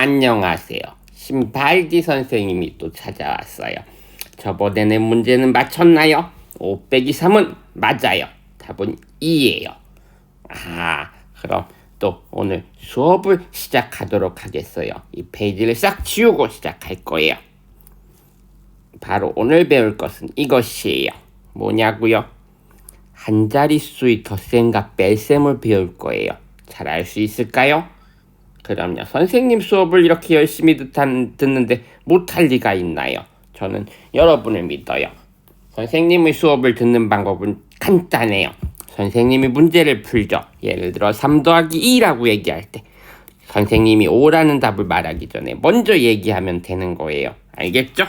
안녕하세요. 신발디 선생님이 또 찾아왔어요. 저번에 낸 문제는 맞췄나요? 5 빼기 3은 맞아요. 답은 2예요. 아, 그럼 또 오늘 수업을 시작하도록 하겠어요. 이 페이지를 싹 지우고 시작할 거예요. 바로 오늘 배울 것은 이것이에요. 뭐냐고요? 한 자릿수의 덧셈과 뺄셈을 배울 거예요. 잘 알 수 있을까요? 그럼요. 선생님 수업을 이렇게 열심히 듣는데 못할 리가 있나요? 저는 여러분을 믿어요. 선생님의 수업을 듣는 방법은 간단해요. 선생님이 문제를 풀죠. 예를 들어 3 더하기 2라고 얘기할 때 선생님이 5라는 답을 말하기 전에 먼저 얘기하면 되는 거예요. 알겠죠?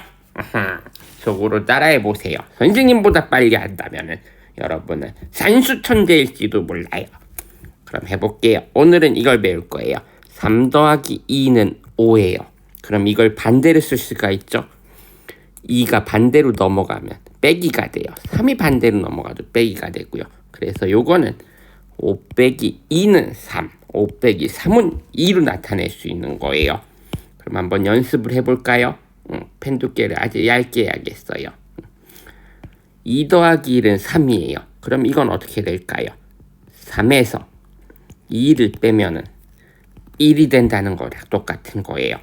속으로 따라해 보세요. 선생님보다 빨리 한다면은 여러분은 산수 천재일지도 몰라요. 그럼 해볼게요. 오늘은 이걸 배울 거예요. 3 더하기 2는 5예요. 그럼 이걸 반대로 쓸 수가 있죠. 2가 반대로 넘어가면 빼기가 돼요. 3이 반대로 넘어가도 빼기가 되고요. 그래서 요거는 5 빼기 2는 3, 5 빼기 3은 2로 나타낼 수 있는 거예요. 그럼 한번 연습을 해볼까요? 음, 펜 두께를 아주 얇게 해야겠어요. 2 더하기 1은 3이에요. 그럼 이건 어떻게 될까요? 3에서 2를 빼면은 1이 된다는 거랑 똑같은 거예요.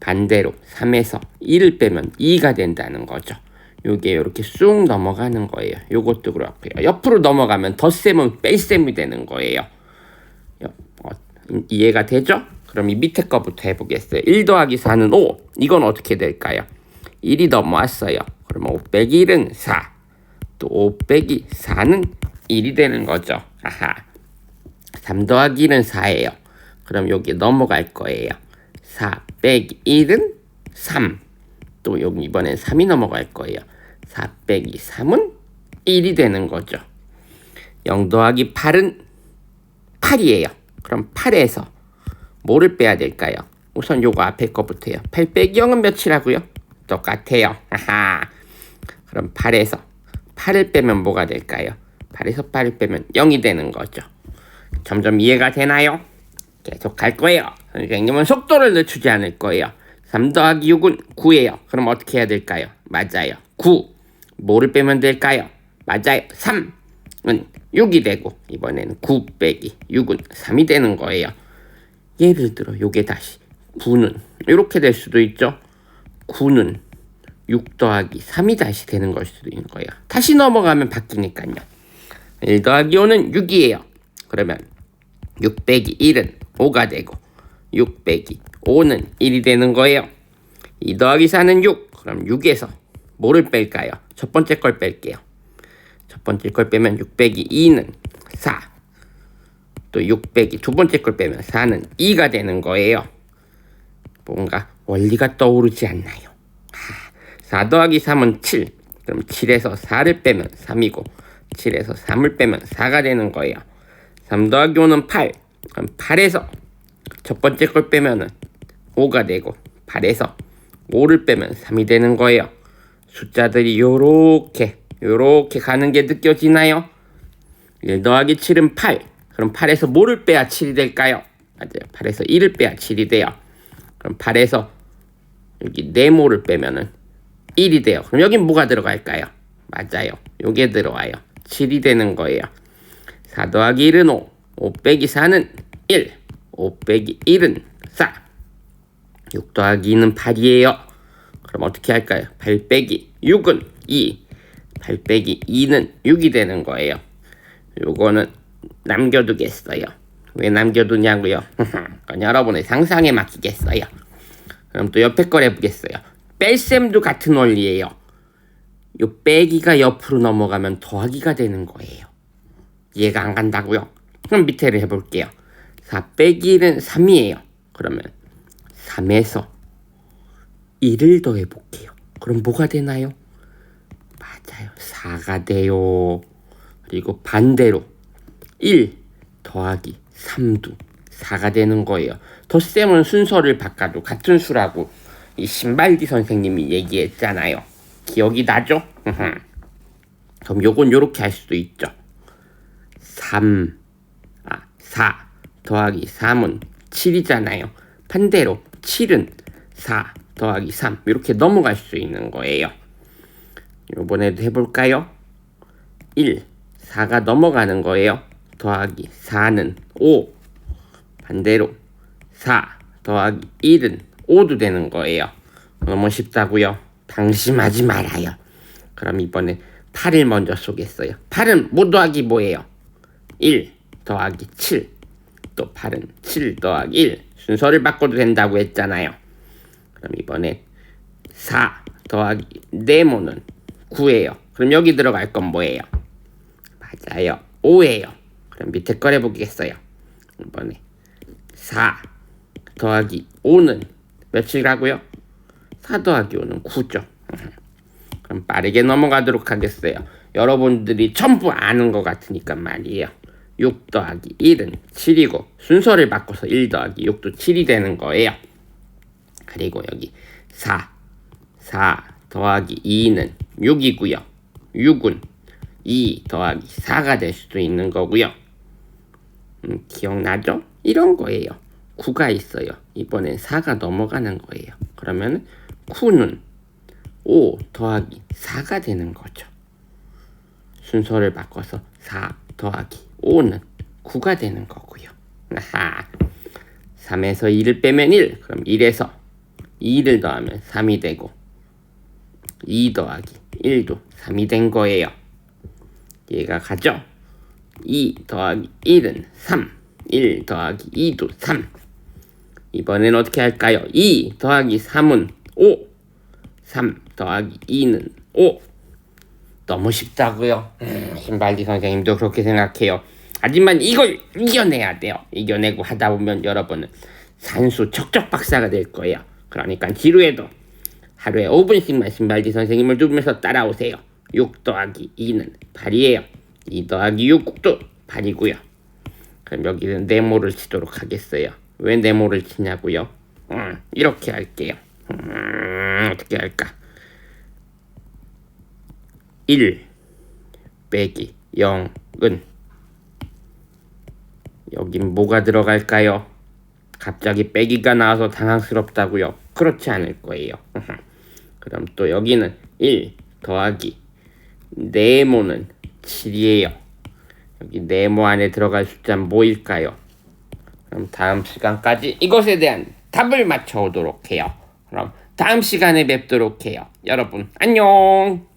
반대로 3에서 1을 빼면 2가 된다는 거죠. 요게 이렇게 쑥 넘어가는 거예요. 요것도 그렇고요. 옆으로 넘어가면 덧셈은 뺄셈이 되는 거예요. 어, 이해가 되죠? 그럼 이 밑에 거부터 해보겠어요. 1 더하기 4는 5. 이건 어떻게 될까요? 1이 넘어왔어요. 그러면 5 빼기 1은 4. 또 5 빼기 4는 1이 되는 거죠. 아하. 3 더하기 1은 4예요. 그럼 여기 넘어갈 거예요. 4 빼기 1은 3. 또 여기 이번엔 3이 넘어갈 거예요. 4 빼기 3은 1이 되는 거죠. 0 더하기 8은 8이에요. 그럼 8에서 뭐를 빼야 될까요? 우선 요거 앞에 거부터요. 8 빼기 0은 몇이라고요? 똑같아요. 하하. 그럼 8에서 8을 빼면 뭐가 될까요? 8에서 8을 빼면 0이 되는 거죠. 점점 이해가 되나요? 계속 갈 거예요. 선생님은 속도를 늦추지 않을 거예요. 3 더하기 6은 9예요. 그럼 어떻게 해야 될까요? 맞아요. 9. 뭐를 빼면 될까요? 맞아요. 3은 6이 되고 이번에는 9 빼기 6은 3이 되는 거예요. 예를 들어 요게 다시 9는 이렇게 될 수도 있죠. 9는 6 더하기 3이 다시 되는 걸 수도 있는 거예요. 다시 넘어가면 바뀌니까요. 1 더하기 5는 6이에요. 그러면 6 빼기 1은 5가 되고 6 빼기 5는 1이 되는 거예요. 2 더하기 4는 6. 그럼 6에서 뭐를 뺄까요? 첫 번째 걸 뺄게요. 첫 번째 걸 빼면 6 빼기 2는 4. 또6 빼기 두 번째 걸 빼면 4는 2가 되는 거예요. 뭔가 원리가 떠오르지 않나요? 4 더하기 3은 7. 그럼 7에서 4를 빼면 3이고 7에서 3을 빼면 4가 되는 거예요. 3 더하기 5는 8. 그럼 8에서 첫 번째 걸 빼면은 5가 되고 8에서 5를 빼면 3이 되는 거예요. 숫자들이 요렇게 요렇게 가는 게 느껴지나요? 1 더하기 7은 8. 그럼 8에서 뭐를 빼야 7이 될까요? 맞아요. 8에서 1을 빼야 7이 돼요. 그럼 8에서 여기 네모를 빼면은 1이 돼요. 그럼 여긴 뭐가 들어갈까요? 맞아요. 요게 들어와요. 7이 되는 거예요. 4 더하기 1은 5. 5 빼기 4는 1. 5 빼기 1은 4. 6 더하기 2는 8이에요. 그럼 어떻게 할까요? 8 빼기 6은 2. 8 빼기 2는 6이 되는 거예요. 요거는 남겨두겠어요. 왜 남겨두냐고요? 그건 여러분의 상상에 맡기겠어요. 그럼 또 옆에 걸 해보겠어요. 뺄셈도 같은 원리예요. 요 빼기가 옆으로 넘어가면 더하기가 되는 거예요. 이해가 안 간다고요? 그럼 밑에를 해볼게요. 4 빼기 1은 3이에요. 그러면 3에서 1을 더해 볼게요. 그럼 뭐가 되나요? 맞아요. 4가 돼요. 그리고 반대로 1 더하기 3도 4가 되는 거예요. 덧셈은 순서를 바꿔도 같은 수라고 이 신발디 선생님이 얘기했잖아요. 기억이 나죠? 그럼 요건 요렇게 할 수도 있죠. 3, 아, 4 더하기 3은 7이잖아요. 반대로 7은 4 더하기 3 이렇게 넘어갈 수 있는 거예요. 이번에도 해볼까요? 1, 4가 넘어가는 거예요. 더하기 4는 5. 반대로 4 더하기 1은 5도 되는 거예요. 너무 쉽다고요? 방심하지 말아요. 그럼 이번에 8을 먼저 쏘겠어요. 8은 뭐 더하기 뭐예요? 1 더하기 7. 또 8은 7 더하기 1. 순서를 바꿔도 된다고 했잖아요. 그럼 이번에 4 더하기 네모는 9예요. 그럼 여기 들어갈 건 뭐예요? 맞아요. 5예요. 그럼 밑에 걸 해보겠어요. 이번에 4 더하기 5는 며칠이라고요? 4 더하기 5는 9죠. 그럼 빠르게 넘어가도록 하겠어요. 여러분들이 전부 아는 것 같으니까 말이에요. 6 더하기 1은 7이고 순서를 바꿔서 1 더하기 6도 7이 되는 거예요. 그리고 여기 4 4 더하기 2는 6이고요. 6은 2 더하기 4가 될 수도 있는 거고요. 음, 기억나죠? 이런 거예요. 9가 있어요. 이번엔 4가 넘어가는 거예요. 그러면 9는 5 더하기 4가 되는 거죠. 순서를 바꿔서 4 더하기 5는 9가 되는 거고요. 아하. 3에서 2를 빼면 1. 그럼 1에서 2를 더하면 3이 되고 2 더하기 1도 3이 된 거예요. 얘가 가죠? 2 더하기 1은 3. 1 더하기 2도 3. 이번엔 어떻게 할까요? 2 더하기 3은 5. 3 더하기 2는 5. 너무 쉽다고요. 음, 신발디 선생님도 그렇게 생각해요. 하지만 이걸 이겨내야 돼요. 이겨내고 하다 보면 여러분은 산수 척척 박사가 될 거예요. 그러니까 지루해도 하루에 5분씩만 신발디 선생님을 두면서 따라오세요. 6 더하기 2는 8이에요. 2 더하기 6도 8이고요. 그럼 여기는 네모를 치도록 하겠어요. 왜 네모를 치냐고요? 음, 이렇게 할게요. 음, 어떻게 할까? 1 빼기 0은 여긴 뭐가 들어갈까요? 갑자기 빼기가 나와서 당황스럽다고요? 그렇지 않을 거예요. 그럼 또 여기는 1 더하기 네모는 7이에요. 여기 네모 안에 들어갈 숫자는 뭐일까요? 그럼 다음 시간까지 이것에 대한 답을 맞춰오도록 해요. 그럼 다음 시간에 뵙도록 해요. 여러분 안녕.